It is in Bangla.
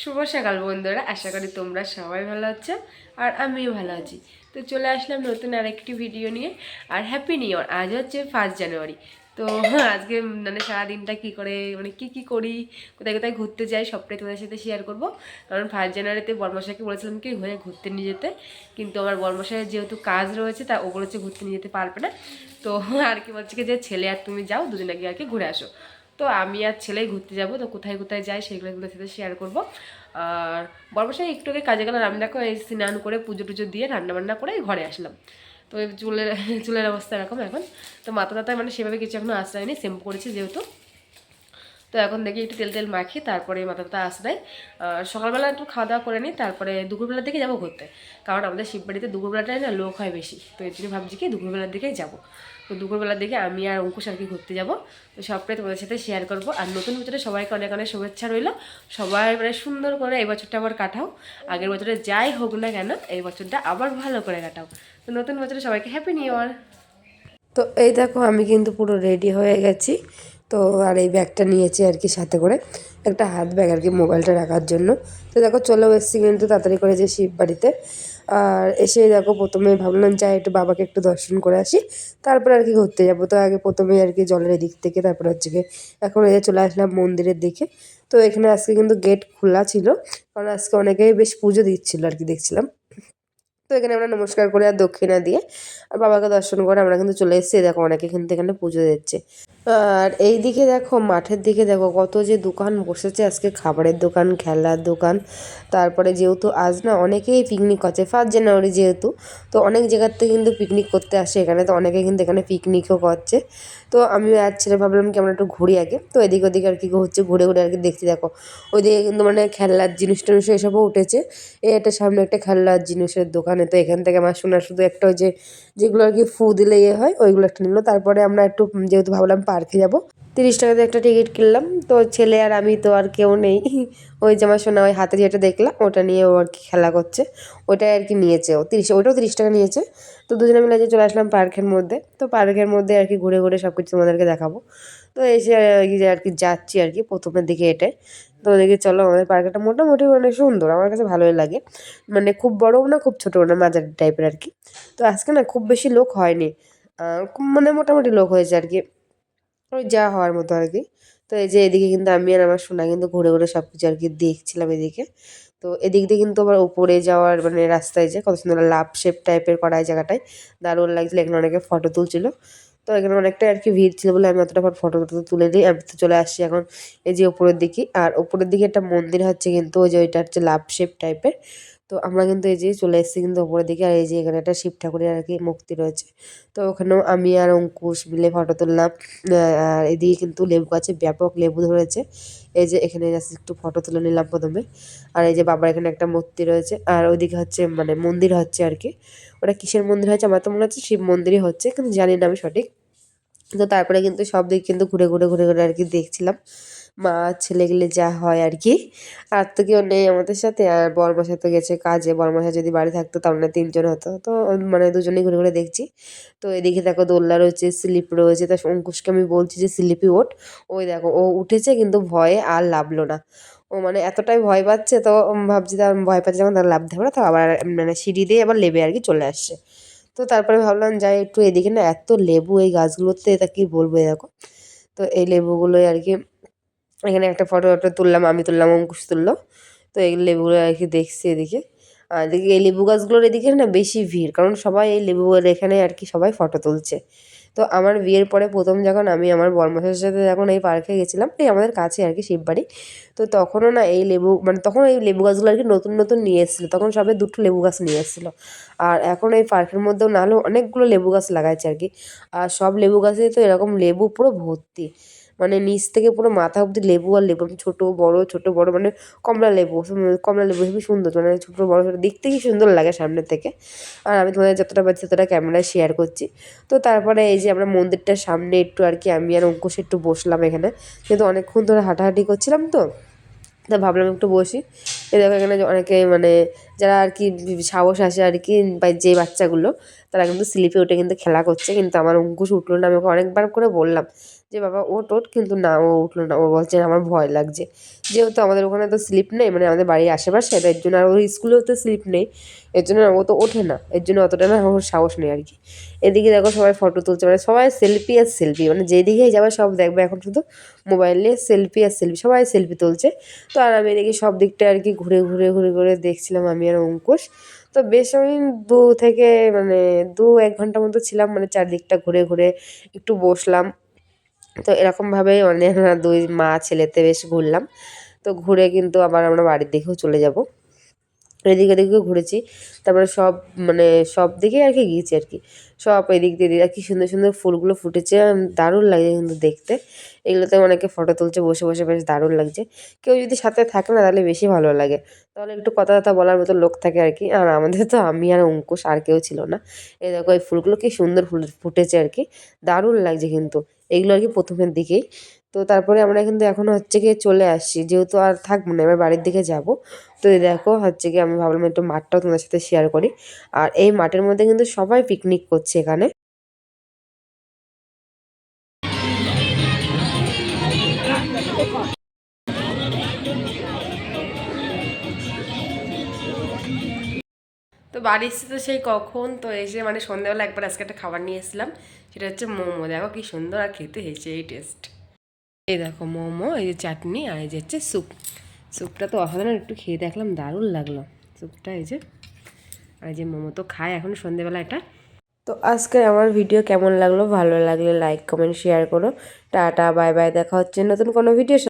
শুভ সকাল বন্ধুরা, আশা করি তোমরা সবাই ভালো আছো আর আমিও ভালো আছি। তো চলে আসলাম নতুন আরেকটি ভিডিও নিয়ে আর হ্যাপি নিউ ইয়ার আজ হচ্ছে ফার্স্ট জানুয়ারি তো আজকে মানে সারাদিনটা কী করে মানে কী কী করি, কোথায় কোথায় ঘুরতে যাই, সবটাই তোমাদের সাথে শেয়ার করব। কারণ ফার্স্ট জানুয়ারিতে বর্মশাইকে বলেছিলাম কি, হয়ে, ঘুরতে নিয়ে যেতে। কিন্তু আমার বর্মশাইয়ের যেহেতু কাজ রয়েছে, তা ও বলেছে ঘুরতে নিয়ে যেতে পারবে না। তো আর কি বলছে যে ছেলে, আর তুমি যাও দুজনে গিয়ে আর কি ঘুরে আসো। তো আমি আর ছেলেই ঘুরতে যাব, তো কোথায় কোথায় যাই সেগুলোগুলোর সাথে শেয়ার করব। আর বর্মশাই একটু আগে কাজে গেলাম আমি দেখো এই স্নান করে পুজো টুজো দিয়ে রান্না বান্না করে ঘরে আসলাম। তো চুলের চুলের অবস্থা এরকম এখন। তো মাথা তাতায় মানে সেভাবে কিছু এখনও আশ্রয় শ্যাম্পু করেছি যেহেতু। তো এখন দেখি একটু তেল তেল মাখি, তারপরে মাথা ব্যথা আর সকালবেলা একটু খাওয়া দাওয়া করে নিই তারপরে দুপুরবেলার দিকে যাব ঘুরতে। কারণ আমাদের শিববাড়িতে দুপুরবেলাটাই না লোক হয় বেশি, তো এর জন্য ভাবছি কি দুপুরবেলার দিকেই যাব। তো দুপুরবেলার দিকে আমি আর অঙ্কুশ আর কি ঘুরতে যাব। তো সবটাই তোমাদের সাথে শেয়ার করব। আর নতুন বছরে সবাইকে অনেক অনেক শুভেচ্ছা রইল। সবাই মানে সুন্দর করে এই বছরটা আবার কাটাও। আগের বছরে যাই হোক না কেন, এই বছরটা আবার ভালো করে কাটাও। তো নতুন বছরে সবাইকে হ্যাপি নিউ ইয়ার তো এই দেখো আমি কিন্তু পুরো রেডি হয়ে গেছি। তো আর এই ব্যাগটা নিয়েছি আর কি সাথে করে। একটা হাত ব্যাগ আর কি মোবাইলটা রাখার জন্য। তো দেখো, চলেও এসেছি কিন্তু তাড়াতাড়ি করে যে শিব বাড়িতে। আর এসে দেখো, প্রথমে ভাবলাম যাই একটু বাবাকে একটু দর্শন করে আসি। তারপরে আর কি ঘুরতে যাব। তো আগে প্রথমে আর কি জলের এদিক থেকে, তারপর হচ্ছে গিয়ে এখন এই চলে আসলাম মন্দিরের দিকে। তো এখানে আজকে কিন্তু গেট খোলা ছিল, কারণ আজকে অনেকেই বেশ পুজো দিচ্ছিল আর কি দেখছিলাম। তো এখানে আমরা নমস্কার করে আর দক্ষিণা দিয়ে। আর বাবাকে দর্শন করে আমরা কিন্তু চলে এসেছি। দেখো, অনেকে কিন্তু এখানে পুজো দিচ্ছে। আর এই দিকে দেখো, মাঠের দিকে দেখো, কত যে দোকান বসেছে। আজকে খাবারের দোকান, খেলার দোকান। তারপরে যেহেতু আজ না অনেকেই পিকনিক করছে ফার্স্ট জানুয়ারি যেহেতু, তো অনেক জায়গার থেকে কিন্তু পিকনিক করতে আসে এখানে। তো অনেকে কিন্তু এখানে পিকনিকও করছে। তো আমি আর ছেলে ভাবলাম কি আমরা একটু ঘুরি আগে। তো এদিক ওদিক আর কি হচ্ছে, ঘুরে ঘুরে আর কি দেখছি। দেখো, ওইদিকে কিন্তু মানে খেলনার জিনিস টিনিস এসবও উঠেছে। এই একটা সামনে একটা খেলনার জিনিসের দোকানে। তো এখান থেকে আমার শোনা শুধু একটা ওই যে, যেগুলো আর কি ফু দিলে ইয়ে হয়, ওইগুলো একটা নিল। তারপরে আমরা একটু যেহেতু ভাবলাম পার্কে যাব। তিরিশ টাকাতে একটা টিকিট কিনলাম। তো ছেলে আর আমি তো আর কেউ নেই। ওই আমার শোনা ওই হাতে যেটা দেখলাম, ওটা নিয়ে ও আর কি খেলা করছে। ওটাই আর কি নিয়েছে ও। তিরিশ, ওটাও তিরিশ টাকা নিয়েছে। তো দুজনে মিলে যে চলে আসলাম পার্কের মধ্যে। তো পার্কের মধ্যে আর কি ঘুরে ঘুরে সব কিছু তোমাদেরকে দেখাবো। তো এসে আর কি যাচ্ছি আর কি প্রথমের দিকে এটাই তো দেখি চলো, আমাদের পার্কটা মোটামুটি অনেক সুন্দর। আমার কাছে ভালোই লাগে। মানে খুব বড়ও না, খুব ছোটো না, মাঝারি টাইপের আর কি। তো আজকে না খুব বেশি লোক হয়নি। মানে মোটামুটি লোক হয়েছে আর কি। ওই যা হওয়ার মতো আর কি। তো এই যে এদিকে কিন্তু আমি আর আমার সোনা কিন্তু ঘুরে ঘুরে সব কিছু আর কি দেখছিলাম এদিকে। তো এদিক দিয়ে কিন্তু আবার উপরে যাওয়ার মানে রাস্তায় যে কত সুন্দর লাভ শেপ টাইপের করা এই জায়গাটায়, দারুণ লাগছিল। এখানে অনেকে ফটো তুলছিল। তো এখানে অনেকটাই আর কি ভিড় ছিল বলে আমি অতটা ফটো টটো তুলে নিই। আমি তো চলে আসছি এখন এই যে উপরের দিকে। আর উপরের দিকে একটা মন্দির হচ্ছে কিন্তু ওই যে ওইটা হচ্ছে লাভ শেপ টাইপের তো আমরা কিন্তু এই যে চলে এসেছি কিন্তু ওপরের দিকে আর এই যে এখানে একটা শিব ঠাকুরের আর কি মূর্তি রয়েছে। তো ওখানেও আমি আর অঙ্কুশ মিলে ফটো তুললাম। আর এদিকে কিন্তু লেবু গাছে ব্যাপক লেবু ধরেছে। এই যে এখানে একটু ফটো তুলে নিলাম প্রথমে। আর এই যে বাবার এখানে একটা মূর্তি রয়েছে। আর ওইদিকে হচ্ছে মানে মন্দির হচ্ছে আর কি। ওটা কিসের মন্দির হচ্ছে আমার তো মনে হচ্ছে শিব মন্দিরই হচ্ছে, কিন্তু জানি না আমি সঠিক। তো তারপরে কিন্তু সব দিক কিন্তু ঘুরে ঘুরে ঘুরে ঘুরে আর কি দেখছিলাম। মা ছেলে গেলে যা হয় আর কি আর তো কেউ নেই আমাদের সাথে, আর বরমাসা তো গেছে কাজে। বরমাসা যদি বাড়ি থাকতো তাহলে তিনজন হতো। তো মানে দুজনেই ঘুরে ঘুরে দেখছি। তো এদিকে দেখো দোল্লা রয়েছে, স্লিপ রয়েছে। তা অঙ্কুশকে আমি বলছি যে, স্লিপি ওঠ। ওই দেখো, ও উঠেছে কিন্তু ভয়ে আর লাভলো না। ও মানে এতটাই ভয় পাচ্ছে, তো ভাবছি তার ভয় পাচ্ছে যখন তার লাভ দেবে না, তো আবার মানে সিঁড়ি দিয়ে আবার লেবে আর কি চলে আসছে। তো তারপরে ভাবলাম যাই একটু এদিকে না, এত লেবু এই গাছগুলোতে এটা কি বলব দেখো। তো এই লেবুগুলোই আর কি এখানে একটা ফটো একটা তুললাম, আমি তুললাম, অঙ্কুশ তুললো। তো এই লেবুগুলো আর কি দেখছি এদিকে। আর এদিকে এই লেবু গাছগুলোর এদিকে না বেশি ভিড়, কারণ সবাই এই লেবুগুলোর এখানে আর কি সবাই ফটো তুলছে। তো আমার বিয়ের পরে প্রথম যখন আমি আমার বর্মশের সাথে যখন এই পার্কে গেছিলাম, এই আমাদের কাছে আর কি শিববাড়ি, তো তখনও না এই লেবু মানে তখন এই লেবু গাছগুলো আর কি নতুন নতুন নিয়ে এসেছিল। তখন সবাই দুটো লেবু গাছ নিয়ে এসেছিল। আর এখন এই পার্কের মধ্যেও না হলেও অনেকগুলো লেবু গাছ লাগাইছে আর কি। আর সব লেবু গাছে তো এরকম লেবু পুরো ভর্তি। মানে নিচ থেকে পুরো মাথা অব্দি লেবু আর লেবু ছোটো, বড় ছোটো, বড় মানে কমলা লেবু কমলা লেবু হেবি সুন্দর মানে ছোটো, বড়, ছোটো, দেখতে কি সুন্দর লাগে সামনের থেকে। আর আমি তোমাদের যতটা পাচ্ছি ততটা ক্যামেরায় শেয়ার করছি। তো তারপরে এই যে আমরা মন্দিরটার সামনে একটু আর কি আমি আর অঙ্কুশ একটু বসলাম এখানে। কিন্তু অনেকক্ষণ ধরে হাঁটাহাঁটি করছিলাম তো, তা ভাবলাম একটু বসি। এ দেখো এখানে অনেকে মানে যারা আর কি সাহস আসে আর কি যে বাচ্চাগুলো, তারা কিন্তু স্লিপে উঠে কিন্তু খেলা করছে। কিন্তু আমার অঙ্কুশ উঠল না, আমি ওকে অনেকবার করে বললাম যে, বাবা ওট ওট কিন্তু না, ও উঠল না। ও বলছে, আমার ভয় লাগছে। যেহেতু আমাদের ওখানে তো স্লিপ নেই মানে আমাদের বাড়ির আশেপাশে এর জন্য আর ওর স্কুলেও তো স্লিপ নেই। এর জন্য ও তো ওঠে না। এর জন্য অতটা না ওর সাহস নেই আর কি। এদিকে দেখো সবাই ফটো তুলছে মানে সবাই সেলফি আর সেলফি মানে যেদিকেই যাবে সব দেখবে। এখন শুধু মোবাইলে সেলফি আর সেলফি সবাই সেলফি তুলছে। তো আর আমি এদিকে সব দিকটা আর কি ঘুরে ঘুরে ঘুরে ঘুরে দেখছিলাম আমি। আর অঙ্কুশ তো বেশ আমি দু থেকে মানে দু এক ঘণ্টার মতো ছিলাম মানে চারদিকটা ঘুরে ঘুরে একটু বসলাম। তো এরকমভাবেই মানে দুই মা ছেলেতে বেশ ঘুরলাম। তো ঘুরে কিন্তু আবার আমরা বাড়ির দিকেও চলে যাব। এদিক ওদিকেও ঘুরেছি। তারপরে সব মানে সব দিকেই আর কি গিয়েছি আর কি। সব এদিক দিয়ে আর কি সুন্দর সুন্দর ফুলগুলো ফুটেছে। দারুণ লাগছে কিন্তু দেখতে। এগুলোতে অনেকে ফটো তুলছে, বসে বসে বেশ দারুণ লাগছে। কেউ যদি সাথে থাকে না তাহলে বেশি ভালো লাগে। তাহলে একটু কথা কথা বলার মতো লোক থাকে আর কি। আর আমাদের তো আমি আর অঙ্কুশ আর কেউ ছিল না। এই দেখো, এই ফুলগুলো কি সুন্দর ফুল ফুটেছে আর কি। দারুণ লাগছে কিন্তু। এগুলো আর কি প্রথমের দিকেই। তো তারপরে আমরা কিন্তু এখন হচ্ছে গিয়ে চলে আসছি। যেহেতু আর থাকব না, এবার বাড়ির দিকে যাব। তো এই দেখো হচ্ছে গিয়ে আমি ভাবলাম একটু মাঠটাও তোমাদের সাথে শেয়ার করি। আর এই মাঠের মধ্যে কিন্তু সবাই পিকনিক করছে এখানে। তো বাড়ি এসে তো সেই কখন? তো এসে মানে সন্ধ্যাবেলা একবার আজকে একটা খাবার নিয়ে এসেছিলাম। সেটা হচ্ছে মোমো। দেখো কি সুন্দর আর খেতে হয়েছে, এই টেস্ট এই দেখো মোমো, এই যে চাটনি আর এই যে হচ্ছে স্যুপ স্যুপটা তো অসাধারণ, একটু খেয়ে দেখলাম, দারুণ লাগল। স্যুপটা এই যে, আর যে মোমো তো খায় এখন সন্ধেবেলা এটা। তো আজকে আমার ভিডিও কেমন লাগল? ভালো লাগলে লাইক কমেন্ট শেয়ার করো। টাটা বাই বাই দেখা হচ্ছে নতুন কোনো ভিডিও